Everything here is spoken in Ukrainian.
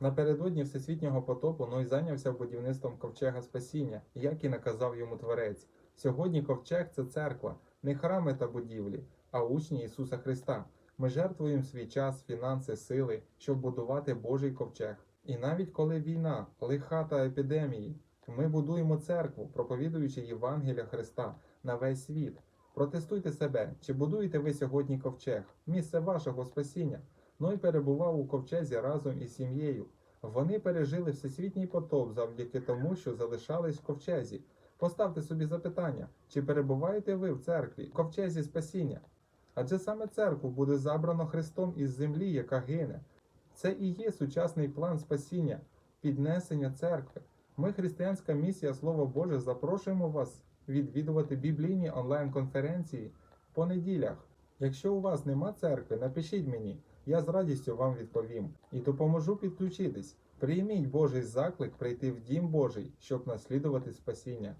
Напередодні всесвітнього потопу Ной зайнявся будівництвом ковчега спасіння, як і наказав йому Творець. Сьогодні ковчег це церква, не храми та будівлі, а учні Ісуса Христа. Ми жертвуємо свій час, фінанси, сили, щоб будувати Божий ковчег. І навіть коли війна, лиха та епідемії, ми будуємо церкву, проповідуючи Євангелія Христа на весь світ. Протестуйте себе, чи будуєте ви сьогодні ковчег, місце вашого спасіння. Ной перебував у ковчезі разом із сім'єю. Вони пережили всесвітній потоп завдяки тому, що залишались в ковчезі. Поставте собі запитання, чи перебуваєте ви в церкві, в ковчезі спасіння? Адже саме церкву буде забрано Христом із землі, яка гине. Це і є сучасний план спасіння, піднесення церкви. Ми, християнська місія Слово Боже, запрошуємо вас відвідувати біблійні онлайн-конференції по неділях. Якщо у вас нема церкви, напишіть мені, я з радістю вам відповім і допоможу підключитись. Прийміть Божий заклик прийти в дім Божий, щоб наслідувати спасіння.